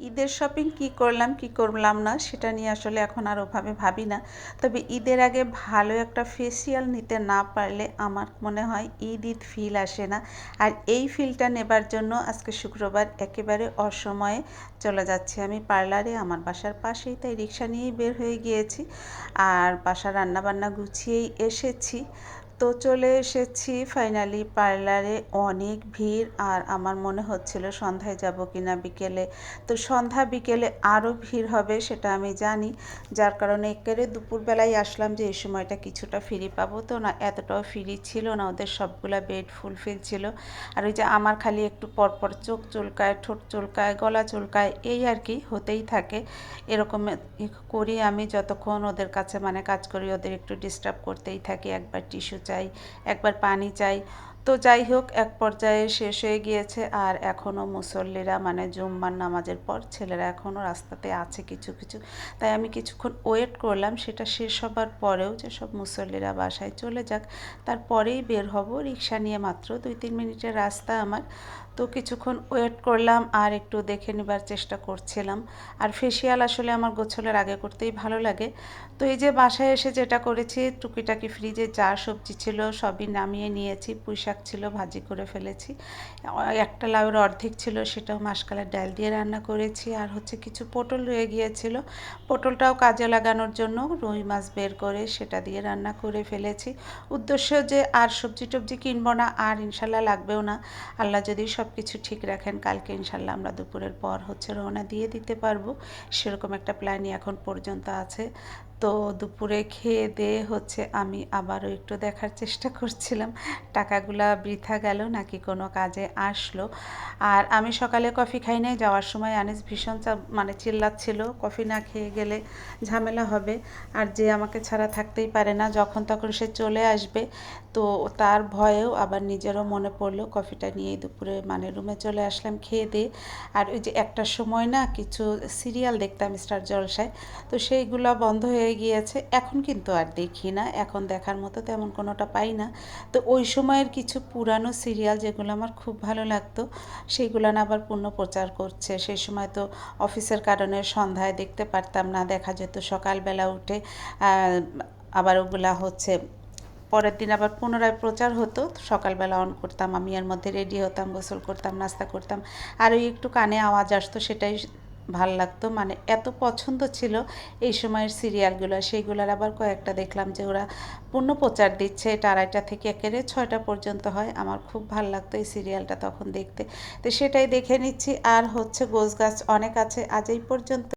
ঈদের শপিং কি করলাম কি করলাম না, সেটা নিয়ে আসলে এখন আর ওভাবে ভাবি না। তবে ঈদের আগে ভালো একটা ফেসিয়াল নিতে না পারলে আমার মনে হয় ঈদ ঈদ ফিল আসে না। আর এই ফিলটা নেবার জন্য আজকে শুক্রবার একেবারে অসময়ে চলে যাচ্ছি আমি পার্লারে আমার বাসার পাশেই, তাই রিক্সা নিয়েই বের হয়ে গিয়েছি। আর বাসার রান্নাবান্না গুছিয়েই এসেছি। তো চলে এসেছি ফাইনালি পার্লারে অনেক ভিড় আর আমার মনে হচ্ছিল সন্ধ্যায় যাব কিনা বিকেলে। তো সন্ধ্যা বিকেলে আরও ভিড় হবে সেটা আমি জানি। যার কারণে একেবারে দুপুরবেলায় আসলাম যে এই সময়টা কিছুটা ফ্রি পাবো। তো না, এতটাও ফ্রি ছিল না, ওদের সবগুলা বেড ফুলফিল ছিল। আর ওই যে আমার খালি একটু পরপর চোখ চুলকায়, ঠোঁট চুলকায়, গলা চুলকায়, এই আর কি হতেই থাকে। এরকম করি আমি যতক্ষণ ওদের কাছে মানে কাজ করি, ওদের একটু ডিস্টার্ব করতেই থাকি, একবার টিস্যু চাই একবার পানি চাই তো যাই হোক, এক পর্যায়ে শেষ হয়ে গিয়েছে। আর এখনও মুসল্লিরা মানে জুম্মার নামাজের পর ছেলেরা এখনও রাস্তাতে আছে কিছু কিছু। তাই আমি কিছুক্ষণ ওয়েট করলাম, সেটা শেষ হবার পরেও যে সব মুসল্লিরা বাসায় চলে যাক, তারপরেই বের হব। রিক্সা নিয়ে মাত্র দুই তিন মিনিটের রাস্তা আমার। তো কিছুক্ষণ ওয়েট করলাম, আর একটু দেখে নেবার চেষ্টা করছিলাম। আর ফেসিয়াল আসলে আমার গোছলের আগে করতেই ভালো লাগে। তো এই যে বাসায় এসে যেটা করেছি, টুকিটাকি ফ্রিজে যা সবজি ছিল সবই নামিয়ে নিয়েছি পুঁই শাক ছিল ভাজি করে ফেলেছি। একটা লাউয়ের অর্ধেক ছিল, সেটাও মাসকালের ডাল দিয়ে রান্না করেছি। আর হচ্ছে কিছু পটল রয়ে গিয়েছিল। পটলটাও কাজে লাগানোর জন্য রুই মাছ বের করে সেটা দিয়ে রান্না করে ফেলেছি। উদ্দেশ্য যে আর সবজি টবজি কিনবো না, আর ইনশাল্লাহ লাগবেও না। আল্লাহ যদি সব কিছু ঠিক রাখেন, কালকে ইনশাল্লাহ আমরা দুপুরের পর হচ্ছে রওনা দিয়ে দিতে পারব। সেরকম একটা প্ল্যানই এখন পর্যন্ত আছে। তো দুপুরে খেয়ে দিয়ে হচ্ছে আমি আবারও একটু দেখার চেষ্টা করছিলাম। টাকাগুলা বৃথা গেল, নাকি কোনো কাজে আসলো। আর আমি সকালে কফি খাই নাই, যাওয়ার সময় আনিস ভীষণ মানে চিল্লাচ্ছিল, কফি না খেয়ে গেলে ঝামেলা হবে। আর যে আমাকে ছাড়া থাকতেই পারে না, যখন তখন সে চলে আসবে। তো তার ভয়েও আবার নিজেরও মনে পড়ল, কফিটা নিয়েই দুপুরে মানে রুমে চলে আসলাম খেয়ে দিয়ে। আর ওই যে একটা সময় না কিছু সিরিয়াল দেখতাম স্টার জলসায়। তো সেইগুলো বন্ধ হয়ে গিয়েছে। এখন কিন্তু আর দেখি না। এখন দেখার মতো তেমন কোনোটা পাই না। তো ওই সময়ের কিছু পুরানো সিরিয়াল যেগুলো আমার খুব ভালো লাগতো সেইগুলো না আবার পূর্ণ প্রচার করছে। সেই সময় তো অফিসের কারণে সন্ধ্যায় দেখতে পারতাম না। দেখা যেত সকালবেলা উঠে আবার ওগুলা হচ্ছে, পরের দিন আবার পুনরায় প্রচার হতো। সকালবেলা অন করতাম, আমি এর মধ্যে রেডি হতাম, গোসল করতাম, নাস্তা করতাম। আর ওই একটু কানে আওয়াজ আসতো, সেটাই ভালো লাগতো। মানে এত পছন্দ ছিল এই সময়ের সিরিয়ালগুলো। সেইগুলোর আবার কয়েকটা দেখলাম যে ওরা পূর্ণ প্রচার দিচ্ছে। এটা আড়াইটা থেকে একেবারে ছয়টা পর্যন্ত হয়। আমার খুব ভালো লাগতো এই সিরিয়ালটা তখন দেখতে। তো সেটাই দেখে নিচ্ছি। আর হচ্ছে গোছ গাছ অনেক আছে। আজ এই পর্যন্ত।